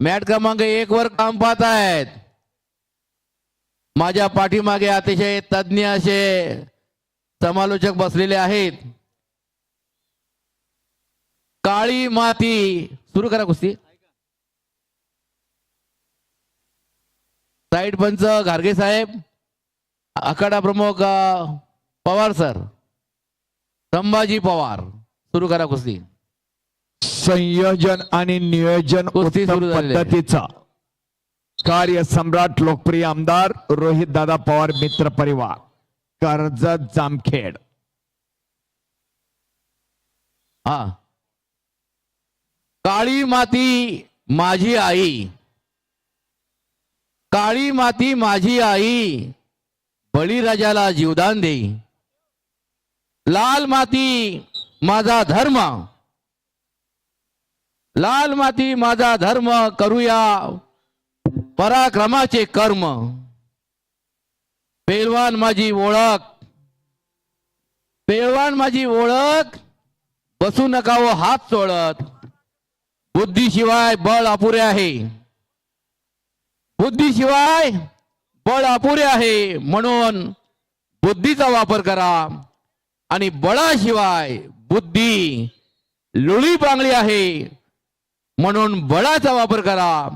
Mat क्रमांक एक वर काम पाहत आहेत. माझ्या पाठीमागे अतिशय तज्ज्ञ असे समालोचक बसलेले आहेत. काळी माती सुरू करा कुस्ती. साईड पंच घारगे साहेब आखाडा प्रमुख पवार सर संभाजी पवार सुरू करा कुस्ती. संयोजन आणि नियोजन उत्तम. पद्धतीचा. कार्य सम्राट लोकप्रिय आमदार रोहित दादा पवार मित्र परिवार. कर्जत जामखेड. हा. काळी माती माझी आई. काळी माती माझी आई. बळीराजाला जीवदान देई लाल माती माझा धर्म. लाल माती माझा धर्म करूया. पराक्रमाचे कर्म. पेलवान माझी ओळख. पेलवान माझी ओळख. बसू नका व हात चोळत बुद्धीशिवाय बळ अपुरे आहे. बुद्धीशिवाय बळ अपुरे आहे म्हणून बुद्धीचा वापर करा. आणि बळाशिवाय बुद्धी लुळी बांगली आहे. म्हणून बळाचा वापर करा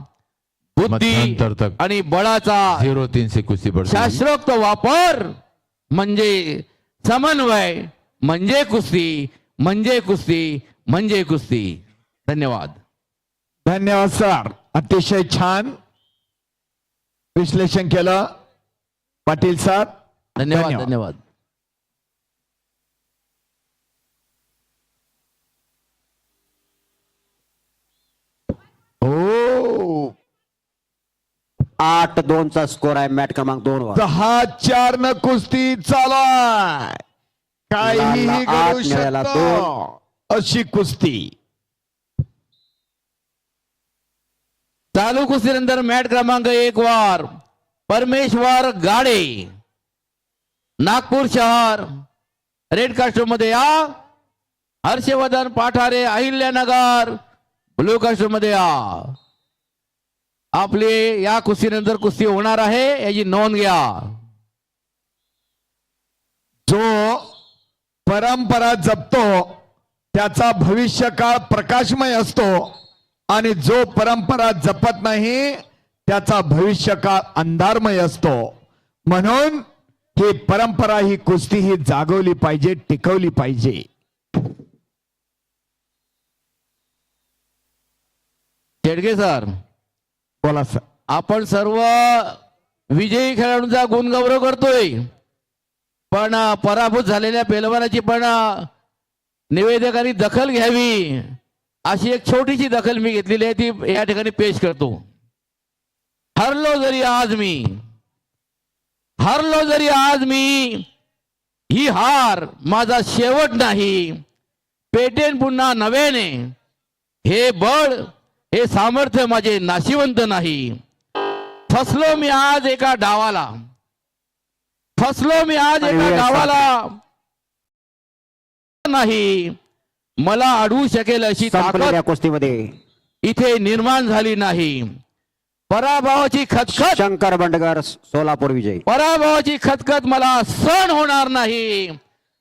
बुद्धी. आणि बळाचा जीरो तीन से कुस्ती। शास्त्रोक्त वापर म्हणजे समन्वय म्हणजे कुस्ती म्हणजे कुस्ती म्हणजे कुस्ती धन्यवाद धन्यवाद सर अतिशय छान विश्लेषण केलं पाटील सर धन्यवाद धन्यवाद. हो. आठ दोनचा स्कोर आहे मॅट क्रमांक दोन वर. दहा चार न कुस्ती चालू आहे काहीही लालला आठ, घडू निळ्याला शकतं. अशी कुस्ती. चालू कुस्तीनंतर मॅट क्रमांक एक वर परमेश्वर गाडे. नागपूर शहर. रेड कास्टूममध्ये या. हर्षवर्धन पाठारे अहिल्यानगर. ब्लू कास्टूम या. आपली या कुस्तीनंतर कुस्ती होणार आहे याची नोंद घ्या. जो परंपरा जपतो त्याचा भविष्यकाळ प्रकाशमय असतो आणि जो परंपरा जपत नाही त्याचा भविष्यकाळ अंधारमय असतो. म्हणून ही परंपरा ही कुस्ती ही जागवली पाहिजे टिकवली पाहिजे. शेडगे सर. बोला सर आपण सर्व विजयी खेळाडूंचा गुणगौरव करतोय. पण पराभूत झालेल्या पेलवानाची पण निवेदकांनी दखल घ्यावी अशी एक छोटीशी दखल मी घेतलेली आहे ती या ठिकाणी पेश करतो. हरलो जरी आज मी हरलो जरी आज मी ही हार माझा शेवट नाही. पेटेन पुन्हा नव्याने. हे बळ हे सामर्थ्य माझे नाशिवंत नाही. फसलो मी आज एका डावाला. फसलो मी आज एका डावाला. नाही. मला अडवू शकेल अशी ताकद कुस्तीमध्ये. इथे निर्माण झाली नाही. पराभवाची खतखत शंकर बंडगर सोलापूर विजय. पराभवाची खतखत मला सहन होणार नाही.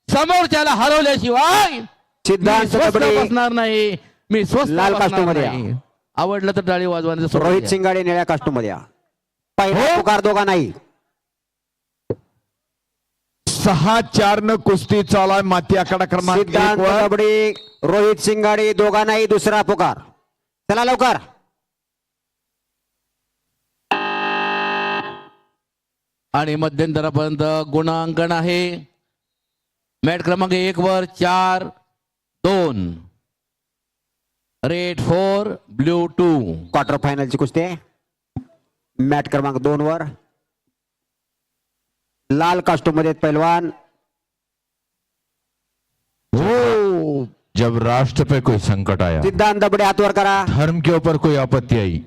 समोरच्याला हरवल्याशिवाय सिद्धांत बसणार नाही. मी स्वस्त लाल बसणार कास्टूममध्ये या. नाही. आवडलं तर टाळी वाजवायचं रोहित. सिंगाडे निळ्या कास्टूममध्ये या. पहिला हो. पुकार दोघा नाही. सहा चार न कुस्ती चालू आहे. माती आकडा क्रमांक रोहित सिंगाडे दोघा नाही दुसरा पुकार. चला लवकर. आणि मध्यंतरापर्यंत गुणांकन आहे. मॅट क्रमांक एक वर चार दोन. Red four blue two. Quarter फायनलची कुस्ती. मॅट क्रमांक दोन वर लाल कास्टूम मध्ये हो जब राष्ट्र पे कोई संकट आया सिद्धांत दबडे हातवर करा। धर्म के ऊपर कोई आपत्ति आई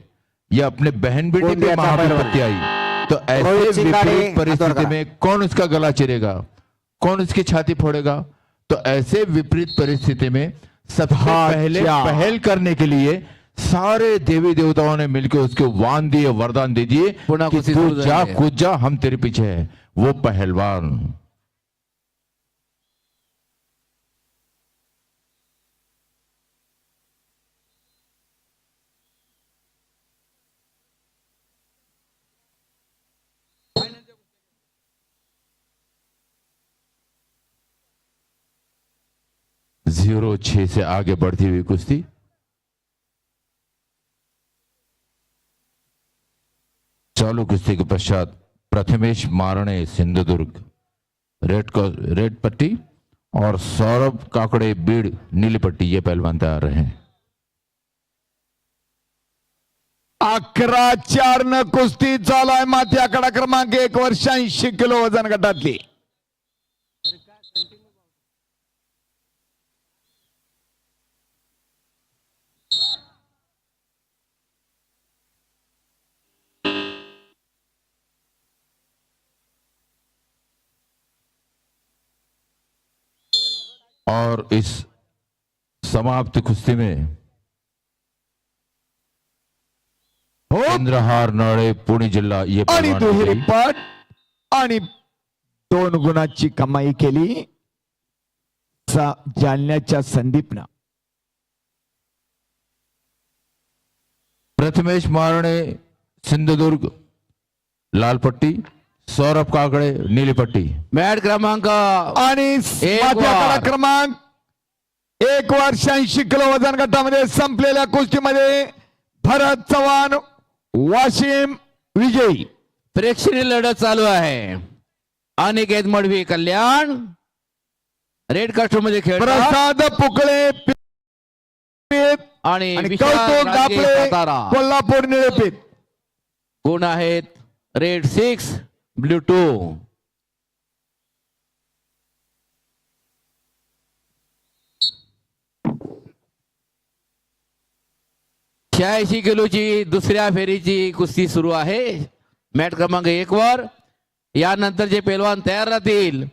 या अपने बहन बेटे पे महाविपत्ति आई तो ऐसे विपरीत परिस्थिति में कौन उसका गला चिरेगा? कौन उसकी छाती फोड़ेगा? तो ऐसे विपरीत परिस्थिति में पहले पहल करने के लिए सारे देवी देवताओं ने मिलकर उसके वान दिए वरदान दे दिए कि तू जा कुछ कूद जा हम तेरे पीछे है। वो पहलवान। ज़ीरो छह से आगे बढ़ती हुई कुश्ती। चालू कुश्ती के पश्चात प्रथमेश मारणे सिंधुदुर्ग। रेड रेड पट्टी और सौरभ काकड़े बीड़, नीली पट्टी, ये पहलवान तैयार रहे। अकरा चार न कुस्ती चालू आहे. माती आकडा क्रमांक एक वर्ष ऐंशी किलो वज़न गटातली. और इस समाप्त कुश्ती में चंद्रहार नळे पुणे जिल्हा ये आणि दुहेरी. पट आणि दोन गुणाची कमाई केली. जालन्याच्या संदीपनं. प्रथमेश मारणे सिंधुदुर्ग लाल पट्टी सौरभ काकड़े नीली पट्टी. मॅट क्रमांक आणि क्रमांक एक वर्ष ऐंशी किलो वजन गटामध्ये संपलेल्या कुस्तीमध्ये भरत चव्हाण वाशिम विजयी. प्रेक्षणीय लढत चालू आहे. अनिकेत मडवी कल्याण रेड कास्टूममध्ये खेळतात. प्रसाद पुकळे आणि कौतुक दापले कोल्हापूर निळेपीठ गुण आहेत? रेड सिक्स ब्ल्यू टू शहाऐंशी किलोची दुसऱ्या फेरीची कुस्ती सुरू आहे. मॅट क्रमांक एक वर. यानंतर जे पेलवान तयार राहतील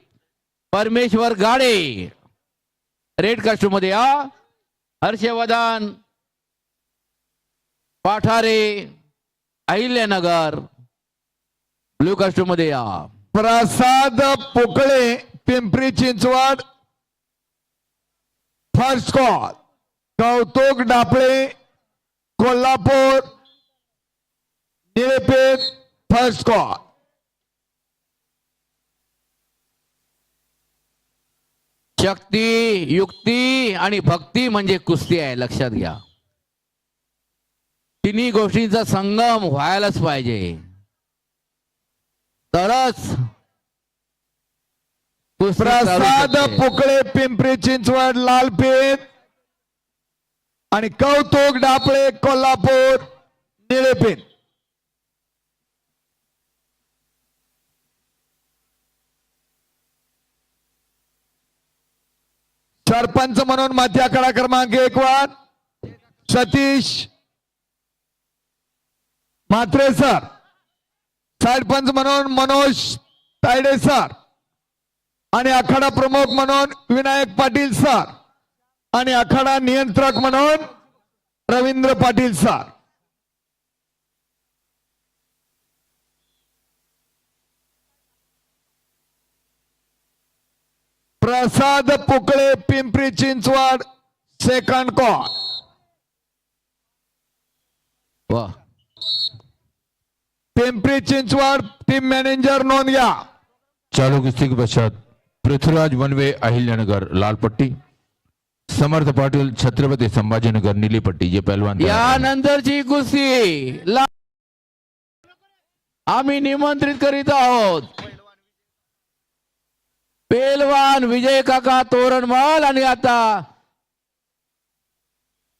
परमेश्वर गाडे. रेड कास्टूममध्ये या. हर्षवर्धन पाठारे अहिल्यानगर. ब्ल्यू कास्टूममध्ये या. Prasad Pokale Pimpri Chinchwad first call. Kautuk Dapale Kolhapur Nilepeth first call. शक्ती युक्ती आणि भक्ती म्हणजे कुस्ती आहे लक्षात घ्या. तिन्ही गोष्टींचा संगम व्हायलाच पाहिजे. तरच प्रसाद. पोकळे पिंपरी चिंचवड लालपेठ आणि कौतुक डापळे कोल्हापूर निळेपेठ सरपंच म्हणून माथी आकडा क्रमांक एक वर सतीश म्हात्रे सर. सरपंच म्हणून मनोज तायडे सर आणि आखाडा प्रमुख म्हणून विनायक पाटील सर आणि आखाडा नियंत्रक म्हणून Ravindra Patil sir. Prasad Pukale Pimpri Chinchwad second call. वा. पिंपरी चिंचवड टीम मॅनेजर नोंद घ्या. चालू कुश्ती के पश्चात पृथ्वीराज वनवे अहिल्यानगर लाल पट्टी समर्थ पाटिल छत्रपति संभाजीनगर नीली पट्टी ये पहलवान. यानंतरची कुस्ती. ला- आम्ही निमंत्रित करीत आहोत. पेलवान विजय काका तोरणमाल आणि आता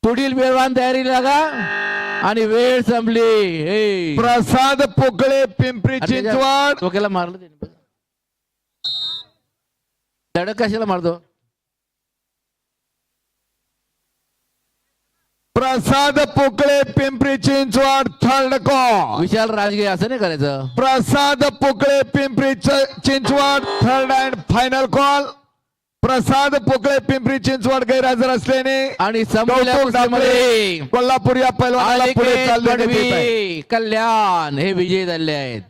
पुढील पेलवान तयारी लागा. आणि वेळ संपली. हे. प्रसाद पुकळे पिंपरी चिंचवड. डोक्याला मारलं त्याने. धडक कशाला मारतो? प्रसाद पोकळे पिंपरी चिंचवड थर्ड कॉल विशाल राजगिरी असं नाही करायचं. Prasad Pokale Pimpri Chinchwad third and final call Prasad Pokale Pimpri Chinchwad गैरहजर असल्याने आणि कोल्हापूर या पैलवानाला पुढे कल्याण हे विजयी झाले आहेत.